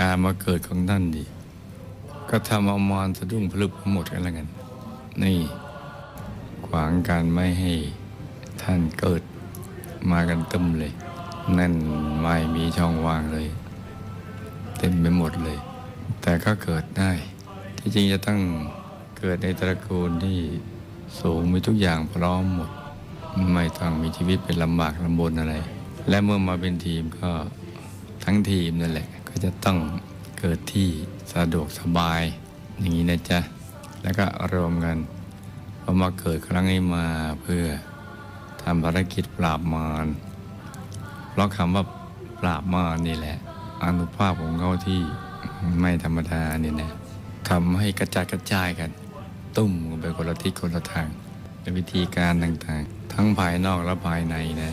การมาเกิดของท่านดิก็ทำเอามารสะดุ้งพลึบหมดกันแล้วกัน นี่ ขวางการไม่ให้ท่านเกิดมากันตึมเลย นั่นไม่มีช่องว่างเลย เต็มไปหมดเลย แต่ก็เกิดได้ ที่จริงจะต้องเกิดในตระกูลที่สูงมีทุกอย่างพร้อมหมด ไม่ต้องมีชีวิตเป็นลำบากลำบนอะไร และเมื่อมาเป็นทีมก็ทั้งทีมนั่นแหละ ก็จะต้องเกิดที่สะดวกสบายอย่างนี้นะจ๊ะ แล้วก็รวมกันพอมาเกิดครั้งนี้มาเพื่อทำภารกิจปราบมาร เพราะคำว่าปราบมารนี่แหละ อนุภาพของเขาที่ไม่ธรรมดาเนี่ยนะทำให้กระจายกระจายกัน ตุ้มไปคนละทิศคนละทางเป็นวิธีการต่างๆ ทั้งภายนอกและภายในนะ